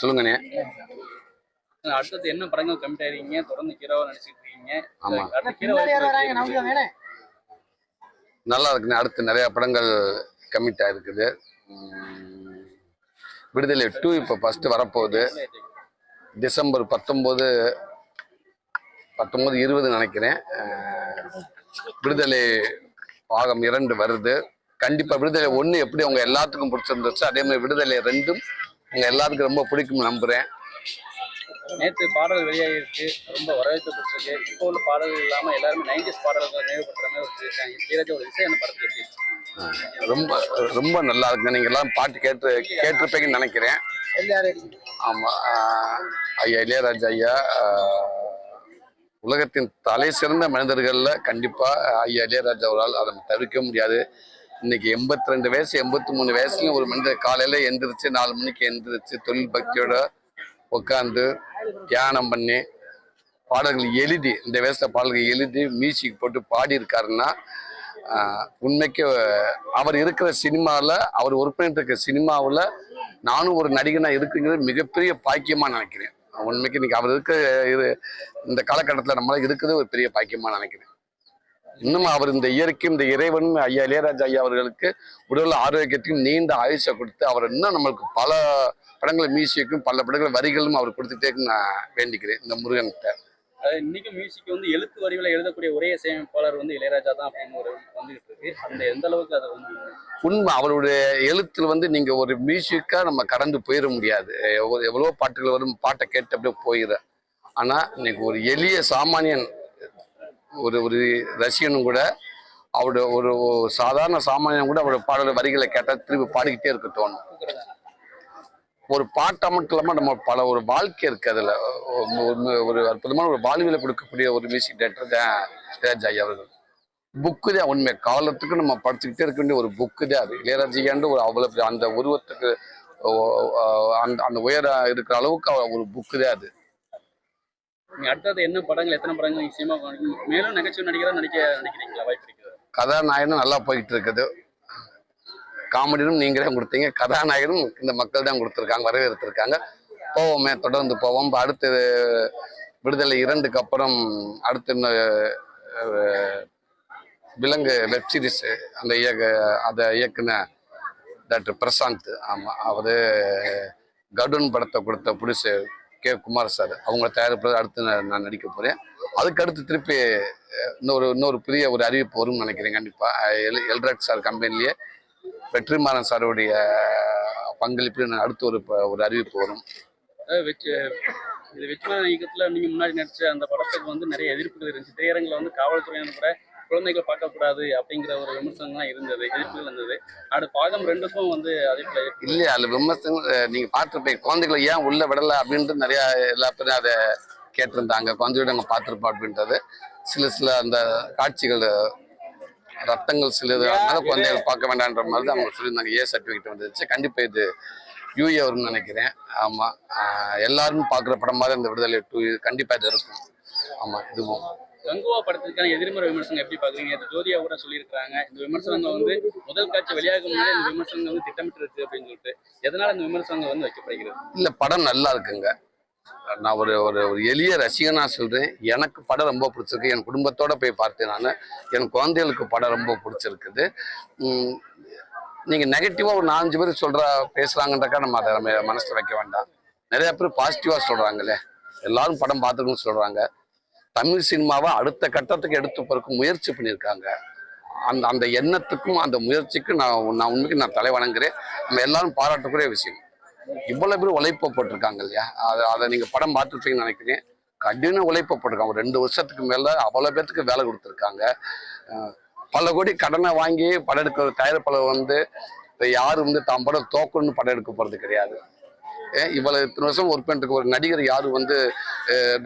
சொல்லுங்கண்ணே. அடுத்தது என்ன படங்கள் கமிட் ஆயிருக்கீங்க தொடர்ந்து ஹீரோவா நடிச்சிட்டு இருக்கீங்க. நல்லா இருக்குண்ணே. அடுத்து நிறைய படங்கள் கமிட் ஆயிருக்குது. விடுதலை டூ இப்போ ஃபர்ஸ்ட் வரப்போகுது. டிசம்பர் பத்தொம்போது பத்தொம்போது இருபது நினைக்கிறேன். விடுதலை பாகம் இரண்டு வருது. கண்டிப்பா விடுதலை ஒன்று எப்படி அவங்க எல்லாத்துக்கும் பிடிச்சிருந்துச்சு அதே மாதிரி விடுதலை ரெண்டும் உங்க எல்லாத்துக்கும் ரொம்ப பிடிக்கும் நம்புறேன். நேற்று பாடல் வெளியாகிருக்கு ரொம்ப வரவேற்பு பெற்றிருக்கு இப்போ உள்ள பாடல்கள் இல்லாம எல்லாருமே நைன்டிஸ் பாடல்கள் நினைவுபடுற மாதிரி வச்சிருக்காங்க. இளையராஜாவோட இசை அந்த படத்துக்கு எப்படி? ரொம்ப ரொம்ப நல்லா இருக்குங்க நீங்க எல்லாம் பாட்டு கேட்டு கேட்டிருப்பீங்கன்னு நினைக்கிறேன். ஆமா ஆஹ் ஐயா இளையராஜா ஐயா உலகத்தின் தலை சிறந்த மனிதர்கள்ல கண்டிப்பா ஐயா இளையராஜா ஒரு ஆள் அதை தவிர்க்க முடியாது. இன்னைக்கு எண்பத்தி ரெண்டு வயசு எண்பத்தி மூணு வயசுலயும் ஒரு மனிதர் காலையில எந்திரிச்சு நாலு மணிக்கு எந்திரிச்சு தொழில் பக்தியோட உட்காந்து தியானம் பண்ணி பாடல்கள் எழுதி இந்த வயசுல பாடல்கள் எழுதி மியூசிக் போட்டு பாடி இருக்காருன்னா உண்மைக்கு அவர் இருக்கிற சினிமாவில் அவர் ஒர்க் பண்ணிட்டு இருக்க சினிமாவில் நானும் ஒரு நடிகனா இருக்குங்கிறது மிகப்பெரிய பாக்கியமா நினைக்கிறேன். உண்மைக்கு இன்னைக்கு அவர் இருக்க இது இந்த காலகட்டத்தில் நம்மளால இருக்கிறது ஒரு பெரிய பாக்கியமா நினைக்கிறேன். இன்னும் அவர் இந்த இயற்கையும் இந்த இறைவன் ஐயா இளையராஜா ஐயா அவர்களுக்கு உடல் ஆரோக்கியத்தையும் நீண்ட ஆயுஷை கொடுத்து அவர் இன்னும் நம்மளுக்கு பல படங்கள் மியூசிக்கும் பல படங்கள் வரிகளும் அவர் கொடுத்துட்டே நான் வேண்டிக்கிறேன். இந்த முருகன்கிட்ட. இன்னைக்கு மியூசிக் வந்து எழுத்து வடிவில் எழுதக்கூடிய ஒரே இசையமைப்பாளர் வந்து இளையராஜா தான் அப்படின்னு ஒரு வந்துகிட்டு இருக்கு. அந்த எந்த அளவுக்கு அது வந்து உண்மை அவருடைய எழுத்துல வந்து நீங்க ஒரு மியூசிக்கா நம்ம கடந்து போயிட முடியாது. எவ்வளோ- எவ்வளவோ பாட்டுகள் வரும் பாட்டை கேட்டு அப்படியே போயிடுற. ஆனா இன்னைக்கு ஒரு எளிய சாமானியன் ஒரு ஒரு ரசிகனும் கூட அவரோட ஒரு சாதாரண சாமானியம் கூட அவருடைய பாடல வரிகளை கேட்டால் திருப்பி பாடிக்கிட்டே இருக்க தோணும். ஒரு பாட்டை மட்டும் இல்லாமல் நம்ம பல ஒரு வாழ்க்கை இருக்கு அதில். ஒரு- அற்புதமான ஒரு வாழ்வியலை கொடுக்கக்கூடிய ஒரு மியூசிக் டைரக்டர் தான் இளையராஜா அவர்கள். புக்கு தான் உண்மை. காலத்துக்கு நம்ம படிச்சுக்கிட்டே இருக்க வேண்டிய ஒரு புக்கு தான் அது. இளையராஜியாண்டு ஒரு அவ்வளோ பெரிய அந்த உருவத்துக்கு அந்த அந்த உயர இருக்கிற அளவுக்கு ஒரு புக்கு தான் அது. அடுத்தது என்ன படங்கள் எத்தனை படங்கள் நிச்சயமா மேலும் நகைச்சுவை நடிகரா நடிக்க நினைக்கிறீங்களா? வாய்ப்பு இருக்குது. கதாநாயகனும் நல்லா போயிட்டு இருக்குது காமெடியும் நீங்களே கொடுத்தீங்க. கதாநாயகனும் இந்த மக்கள் தான் கொடுத்துருக்காங்க வரவேற்றிருக்காங்க போவோமே தொடர்ந்து போவோம். அடுத்தது அடுத்து விடுதலை இரண்டுக்கு அப்புறம் அடுத்து விலங்கு வெப்சீரிஸ் அந்த இயக்க அதை இயக்குன டாக்டர் பிரசாந்த். ஆமாம் அவர் கடுன் படத்தை கொடுத்த புடிசு கே குமார் சார் அவங்க தயாரிப்பு அடுத்து நான் நான் நடிக்க போகிறேன் அதுக்கு அடுத்து திருப்பி இன்னொரு இன்னொரு புதிய ஒரு அறிவிப்பு வரும்னு நினைக்கிறேன் கண்டிப்பாக எல் எல்ராக் சார் கம்பெனிலேயே வெற்றிமாறன் சாருடைய பங்களிப்பில் நான் அடுத்து ஒரு ப- ஒரு அறிவிப்பு வரும். அதாவது வெற்றி இது வெற்றிமாறன் இயக்கத்தில் நீங்கள் முன்னாடி நடிச்ச அந்த படத்துக்கு வந்து நிறைய எதிர்ப்புகள் இருந்துச்சு. திரையரங்கில் வந்து காவல்துறையினர் கூட குழந்தைகளை பார்க்கக்கூடாது அப்படிங்கிற ஒரு விமர்சனம்லாம் இருந்தது எதிர்ப்புகள் இருந்தது. அடுத்த பாகம் ரெண்டுக்கும் வந்து அதே போல இல்லையா அதில் விமர்சனம் அஹ், நீங்க பார்த்துருப்பீங்க குழந்தைகளை ஏன் உள்ள விடலை அப்படின்ட்டு நிறைய எல்லா பேரும் அதை கேட்டிருந்தாங்க. குழந்தையோட அங்கே பார்த்துருப்போம் அப்படின்றது. சில சில அந்த காட்சிகள் ரத்தங்கள் சிலது அதனால குழந்தைகள் பார்க்க வேண்டான்ற மாதிரி தான் அவங்க சொல்லியிருந்தாங்க. ஏ சர்டிஃபிகேட் வந்துருச்சு. கண்டிப்பா இது யூஏ வரும்னு நினைக்கிறேன். ஆமா. ஆஹ், எல்லாரும் பார்க்குற படம் மாதிரி அந்த விடுதலை டூ கண்டிப்பா இது இருக்கும். ஆமா இதுவும். கங்குவா படத்துக்கான எதிர்மறை விமர்சனம் எப்படி பாக்குறீங்க இது ஜோதியா கூட சொல்லியிருக்காங்க இந்த விமர்சனங்கள் வந்து முதல் காட்சி வெளியாகும் இந்த விமர்சனங்கள் வந்து திட்டமிட்டு இருக்கு அப்படின்னு சொல்லிட்டு. எதனால இந்த விமர்சனங்கள் வந்து வைக்கப்படுகிறது? இல்ல படம் நல்லா இருக்குங்க. நான் ஒரு ஒரு ஒரு எளிய ரசிகனா சொல்றேன். எனக்கு படம் ரொம்ப பிடிச்சிருக்கு. என் குடும்பத்தோட போய் பார்த்தேன் நான். என் குழந்தைகளுக்கு படம் ரொம்ப பிடிச்சிருக்குது. நீங்கள் நீங்க நெகட்டிவா ஒரு நாலஞ்சு பேர் சொல்ற பேசுறாங்கன்றக்கா நம்ம அதை நம்ம மனசுல வைக்க வேண்டாம். நிறைய பேர் பாசிட்டிவா சொல்றாங்களே. எல்லாரும் படம் பார்த்துக்கணும்னு சொல்றாங்க. தமிழ் சினிமாவை அடுத்த கட்டத்துக்கு எடுத்து போறதுக்கு முயற்சி பண்ணியிருக்காங்க. அந்த அந்த எண்ணத்துக்கும் அந்த முயற்சிக்கும் நான் நான் உண்மைக்கு நான் தலை வணங்குறேன். நம்ம எல்லாரும் பாராட்டக்கூடிய விஷயம். இவ்வளவு பேர் உழைப்பு போட்டிருக்காங்க இல்லையா? அதை அதை நீங்கள் படம் பார்த்துருப்பீங்கன்னு நினைக்கிறேன். கடின உழைப்ப போட்டிருக்காங்க. ஒரு ரெண்டு வருஷத்துக்கு மேலே அவ்வளோ பேர்த்துக்கு வேலை கொடுத்துருக்காங்க. பல கோடி கடனை வாங்கி படம் எடுக்கிற தயாரிப்பாளர் வந்து இப்போ யாரும் வந்து தாம் படம் தோக்கணும்னு படம் எடுக்க போகிறது கிடையாது. ஏன் இவ்வளவு இத்தனை வருஷம் ஒர்க் பண்ணிட்டு ஒரு நடிகர் யாரும் வந்து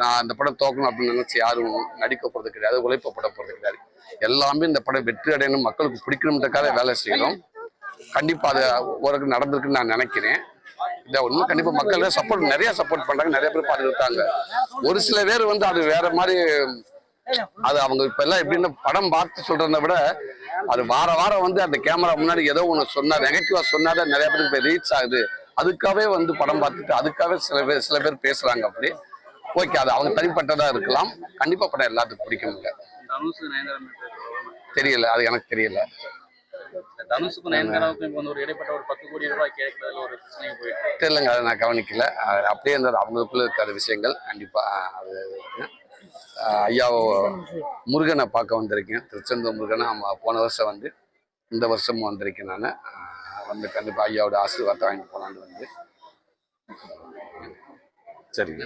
நான் இந்த படம் தோக்கணும் அப்படின்னு நினச்சி யாரும் நடிக்க போறது கிடையாது உழைப்பட போகிறது கிடையாது. எல்லாமே இந்த படம் வெற்றி அடையணும் மக்களுக்கு பிடிக்கணுன்றக்காக வேலை செய்யணும் கண்டிப்பா அது ஓரளவுக்கு நடந்திருக்குன்னு நான் நினைக்கிறேன். இதை ஒன்றும் கண்டிப்பாக மக்கள் சப்போர்ட் நிறைய சப்போர்ட் பண்றாங்க நிறைய பேர் பார்த்துருக்காங்க ஒரு சில பேர் வந்து அது வேற மாதிரி அது அவங்க இப்ப எல்லாம் எப்படின்னா படம் பார்த்து சொல்றத விட அது வார வாரம் வந்து அந்த கேமரா முன்னாடி ஏதோ ஒன்று சொன்னார் நெகட்டிவா சொன்னாதான் நிறைய பேருக்கு ரீச் ஆகுது. அதுக்காகவே வந்து படம் பார்த்துட்டு அதுக்காகவே சில பேர் சில பேர் பேசுறாங்க அப்படி. ஓகே அது அவங்க தனிப்பட்டதா இருக்கலாம். கண்டிப்பா படம் எல்லாத்துக்கும் பிடிக்கும்ல தெரியல அது எனக்கு தெரியல. தனுஷுக்கும் நயன்தாராவுக்கும் இப்போ வந்து ஒரு இடைப்பட்ட ஒரு பத்து கோடி ரூபாய் கேட்கறதுல ஒரு பிரச்சனை போயிட்டு தெரியலங்க அதை நான் கவனிக்கல. அப்படியே இருந்தது. அவங்களுக்குள்ள இருக்காத விஷயங்கள். கண்டிப்பா அது ஐயா முருகனை பார்க்க வந்திருக்கேன். திருச்செந்தூர் முருகனை. போன வருஷம் வந்து இந்த வருஷமும் வந்திருக்கேன் நான். வந்து கண்டிப்பா ஐயாவோட ஆசீர்வாதத்தை வாங்கிட்டு போனான்னு வந்து. சரிங்க.